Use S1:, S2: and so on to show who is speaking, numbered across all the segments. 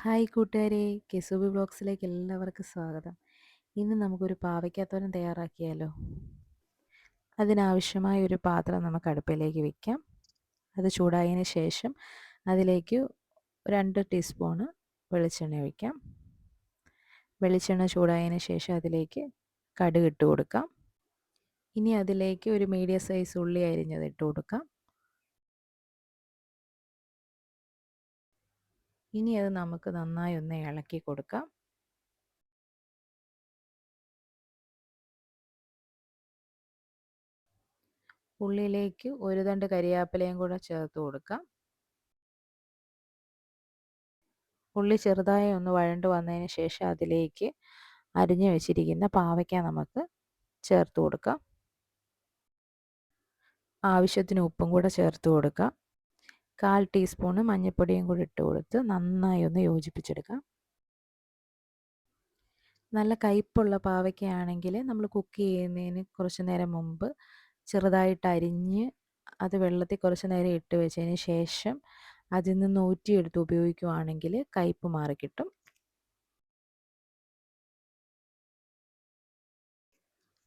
S1: Hi കൂട്ടുകാരെ കെസുബി ബ്ലോഗ്സിലേക്ക് എല്ലാവർക്കും സ്വാഗതം. ഇന്ന് നമുക്കൊരു പാവയ്ക്കാത്തോരൻ തയ്യാറാക്കിയാലോ? അതിനാവശ്യമായ ഒരു പാത്രം നമുക്ക് അടുപ്പിലേക്ക് വെക്കാം. അത് ചൂടായതിന് ശേഷം അതിലേക്ക് രണ്ട് ടീസ്പൂണ് വെളിച്ചെണ്ണ ഒഴിക്കാം. വെളിച്ചെണ്ണ ചൂടായതിന് ശേഷം അതിലേക്ക് കടുക് ഇട്ട് കൊടുക്കാം. ഇനി അതിലേക്ക് ഒരു മീഡിയം സൈസ് ഉള്ളി അരിഞ്ഞത് ഇട്ട് കൊടുക്കാം. ഇനി അത് നമുക്ക് നന്നായി ഒന്ന് ഇളക്കി കൊടുക്കാം. ഉള്ളിലേക്ക് ഒരു തണ്ട് കരിയാപ്പിലയും കൂടെ ചേർത്ത് കൊടുക്കാം. ഉള്ളി ചെറുതായി ഒന്ന് വഴണ്ട് വന്നതിന് ശേഷം അതിലേക്ക് അരിഞ്ഞു വെച്ചിരിക്കുന്ന പാവയ്ക്ക നമുക്ക് ചേർത്ത് കൊടുക്കാം. ആവശ്യത്തിന് ഉപ്പും കൂടെ ചേർത്ത് കൊടുക്കാം. കാൽ ടീസ്പൂണ് മഞ്ഞൾപ്പൊടിയും കൂടി ഇട്ട് കൊടുത്ത് നന്നായി ഒന്ന് യോജിപ്പിച്ചെടുക്കാം നല്ല കയ്പുള്ള പാവയ്ക്കയാണെങ്കിൽ നമ്മൾ കുക്ക് ചെയ്യുന്നതിന് കുറച്ച് നേരം മുമ്പ് ചെറുതായിട്ട് അരിഞ്ഞ് അത് വെള്ളത്തിൽ കുറച്ച് നേരം ഇട്ട് വെച്ചതിന് ശേഷം അതിൽ നിന്ന് ഊറ്റിയെടുത്ത് ഉപയോഗിക്കുവാണെങ്കിൽ കയ്പ് മാറിക്കിട്ടും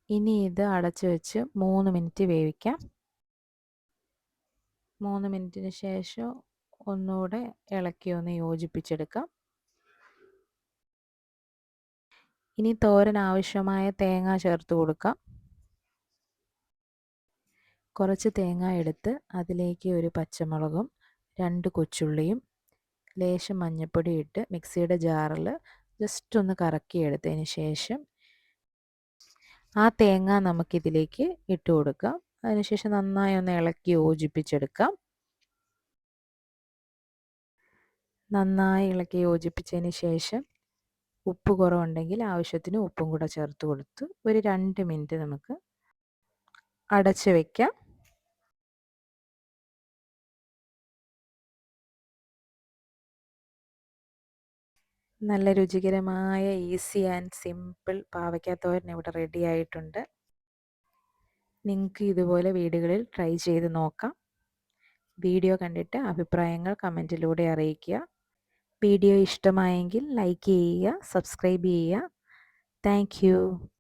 S1: ഇനി ഇത് അടച്ചു വെച്ച് മൂന്ന് മിനിറ്റ് വേവിക്കാം. മൂന്ന് മിനിറ്റിന് ശേഷം ഒന്നുകൂടെ ഇളക്കി ഒന്ന് യോജിപ്പിച്ചെടുക്കാം. ഇനി തോരൻ ആവശ്യമായ തേങ്ങ ചേർത്ത് കൊടുക്കാം. കുറച്ച് തേങ്ങ എടുത്ത് അതിലേക്ക് ഒരു പച്ചമുളകും രണ്ട് കൊച്ചുള്ളിയും ലേശം മഞ്ഞൾപ്പൊടി ഇട്ട് മിക്സിയുടെ ജാറിൽ ജസ്റ്റ് ഒന്ന് കറക്കി എടുത്തതിന് ശേഷം ആ തേങ്ങ നമുക്കിതിലേക്ക് ഇട്ട് കൊടുക്കാം. അതിനുശേഷം നന്നായി ഒന്ന് ഇളക്കി യോജിപ്പിച്ചെടുക്കാം. നന്നായി ഇളക്കി യോജിപ്പിച്ചതിന് ശേഷം ഉപ്പ് കുറവുണ്ടെങ്കിൽ ആവശ്യത്തിന് ഉപ്പും കൂടെ ചേർത്ത് കൊടുത്ത് ഒരു രണ്ട് മിനിറ്റ് നമുക്ക് അടച്ച് വയ്ക്കാം നല്ല രുചികരമായ ഈസി ആൻഡ് സിമ്പിൾ പാവയ്ക്കാത്തോരൻ ഇവിടെ റെഡി ആയിട്ടുണ്ട്. നിങ്ങൾക്ക് ഇതുപോലെ വീടുകളിൽ ട്രൈ ചെയ്ത് നോക്കാം. വീഡിയോ കണ്ടിട്ട് അഭിപ്രായങ്ങൾ കമന്റിലൂടെ അറിയിക്കുക. വീഡിയോ ഇഷ്ടമായെങ്കിൽ ലൈക്ക് ചെയ്യുക സബ്സ്ക്രൈബ് ചെയ്യുക. താങ്ക്